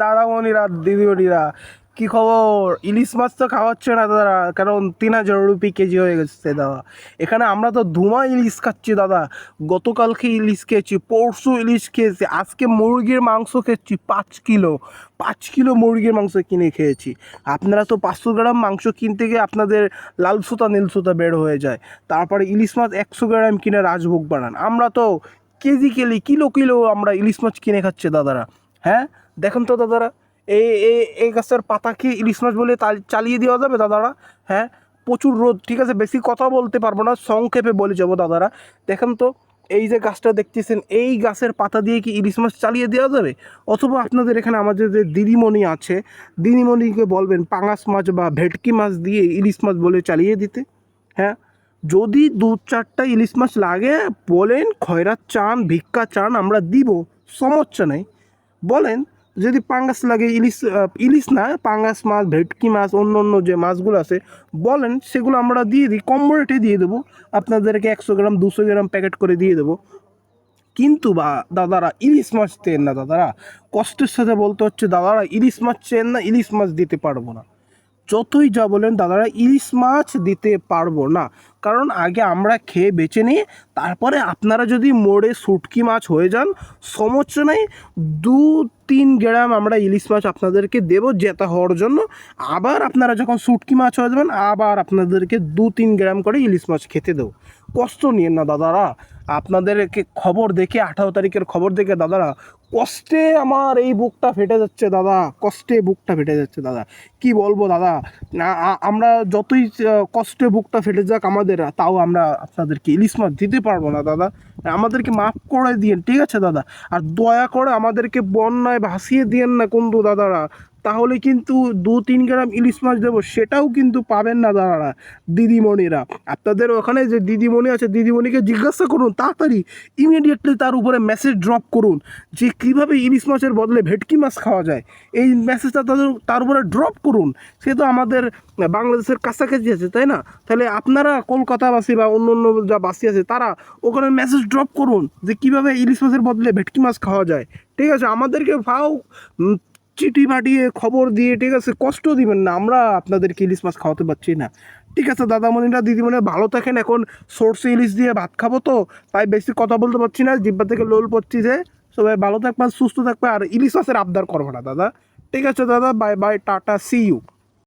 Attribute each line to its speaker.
Speaker 1: দাদামণিরা দিদিমণিরা কি খবর? ইলিশ মাছ তো খাওয়াচ্ছে না দাদা, কারণ তিন হাজার রুপি কেজি হয়ে গেছে দাদা। এখানে আমরা তো ধুমা ইলিশ খাচ্ছি দাদা। গতকালকে ইলিশ খেয়েছি, পরশু ইলিশ খেয়েছি, আজকে মুরগির মাংস খেয়েছি পাঁচ কিলো। পাঁচ কিলো মুরগির মাংস কিনে খেয়েছি। আপনারা তো পাঁচশো গ্রাম মাংস কিনতে গিয়ে আপনাদের লাল সুতা, নীল সুতা বের হয়ে যায়। তারপরে ইলিশ মাছ একশো গ্রাম কিনে রাজভোগ বানান। আমরা তো কেজি কেলি, কিলো কিলো আমরা ইলিশ মাছ কিনে খাচ্ছি দাদারা। হ্যাঁ? দেখুন তো দাদারা, এই এই গাছের পাতা কি ইলিশ মাছ বলে চালিয়ে দেওয়া যাবে দাদারা? হ্যাঁ প্রচুর রোদ, ঠিক আছে? বেশি কথা বলতে পারব না, সংক্ষেপে বলে যাব দাদারা। দেখেন তো, এই যে গাছটা দেখতেছেন, এই গাছের পাতা দিয়ে কি ইলিশ মাছ চালিয়ে দেওয়া যাবে? অথবা আপনাদের এখানে আমাদের যে দিদিমণি আছে, দিদিমণিকে বলবেন, পাঙাশ মাছ বা ভেটকি মাছ দিয়ে ইলিশ মাছ বলে চালিয়ে দিতে। হ্যাঁ যদি দু চারটা ইলিশ মাছ লাগে, বলেন, খয়রাত চান, ভিক্ষা চান, আমরা দিব, সমস্যা নেই। বলেন যদি পাঙ্গাস লাগে, ইলিশ ইলিশ না, পাঙ্গাস মাছ, ভেটকি মাছ, অন্য অন্য যে মাছগুলো আছে, বলেন, সেগুলো আমরা দিয়ে দিই, কম রেটে দিয়ে দেবো। আপনাদেরকে একশো গ্রাম, দুশো গ্রাম প্যাকেট করে দিয়ে দেবো। কিন্তু বা, দাদারা, ইলিশ মাছ চেন না, দাদারা। কষ্টের সাথে বলতে হচ্ছে, দাদারা, ইলিশ মাছ চেন না, ইলিশ মাছ দিতে পারব না। যতই যা বলেন, দাদারা, ইলিশ মাছ দিতে পারব না। কারণ আগে আমরা খেয়ে বেছে নিই তারপরে আপনারা যদি মোড়ে শুটকি মাছ হয়ে যান সমস্যা দু তিন গ্রাম আমরা ইলিশ মাছ আপনাদেরকে দেব জেতা হওয়ার জন্য। আবার আপনারা যখন শুটকি মাছ হয়ে যাবেন, আবার আপনাদেরকে দু তিন গ্রাম করে ইলিশ মাছ খেতে দেবো। কষ্ট নিয়ে না দাদারা। আপনাদেরকে খবর দেখে, আঠারো তারিখের খবর দেখে, দাদারা, কষ্টে আমার এই বুকটা ফেটে যাচ্ছে দাদা, কষ্টে বুকটা ফেটে যাচ্ছে দাদা। কি বলব দাদা আমরা যতই কষ্টে বুকটা ফেটে যাক আমাদের, তাও আমরা আপনাদেরকে ইলিশ মাছ দিতে পারব না দাদা। আমাদেরকে মাফ করে দিন ঠিক আছে দাদা? আর দয়া করে আমাদেরকে বন্যায় ভাসিয়ে দিয়েন না কিন্তু দাদারা। তাহলে কিন্তু দু তিন গ্রাম ইলিশ মাছ দেবো, সেটাও কিন্তু পাবেন না দাদারা, দিদিমণিরা। আপনাদের ওখানে যে দিদিমণি আছে, দিদিমণিকে জিজ্ঞাসা করুন, তাড়াতাড়ি ইমিডিয়েটলি তার উপরে মেসেজ ড্রপ করুন, যে কীভাবে ইলিশ মাছের বদলে ভেটকি মাছ খাওয়া যায়। এই মেসেজটা তাদের, তার উপরে ড্রপ করুন। সে তো আমাদের বাংলাদেশের কাছাকাছি আছে, তাই না? তাহলে আপনারা কলকাতাবাসী বা অন্য অন্য যা বাসী আছে, তারা ওখানে মেসেজ ড্রপ করুন, যে কীভাবে ইলিশ মাছের বদলে ভেটকি মাছ খাওয়া যায়। ঠিক আছে, আমাদেরকে ভাও চিঠি পাঠিয়ে খবর দিয়ে, ঠিক আছে, কষ্ট দিবেন না। আমরা আপনাদেরকে ইলিশ মাছ খাওয়াতে পারছি না। ঠিক আছে, দাদামণিরা, দিদিমণিরা ভালো থাকেন। এখন সর্ষে ইলিশ দিয়ে ভাত খাব তো, তাই বেশি কথা বলতে পারছি না। জিব্বা থেকে লোল পড়ছি যে, সবাই ভালো থাকবে সুস্থ থাকবে আর ইলিশ মাছের আবদার করব না, দাদা। ঠিক আছে, দাদা bye bye tata see you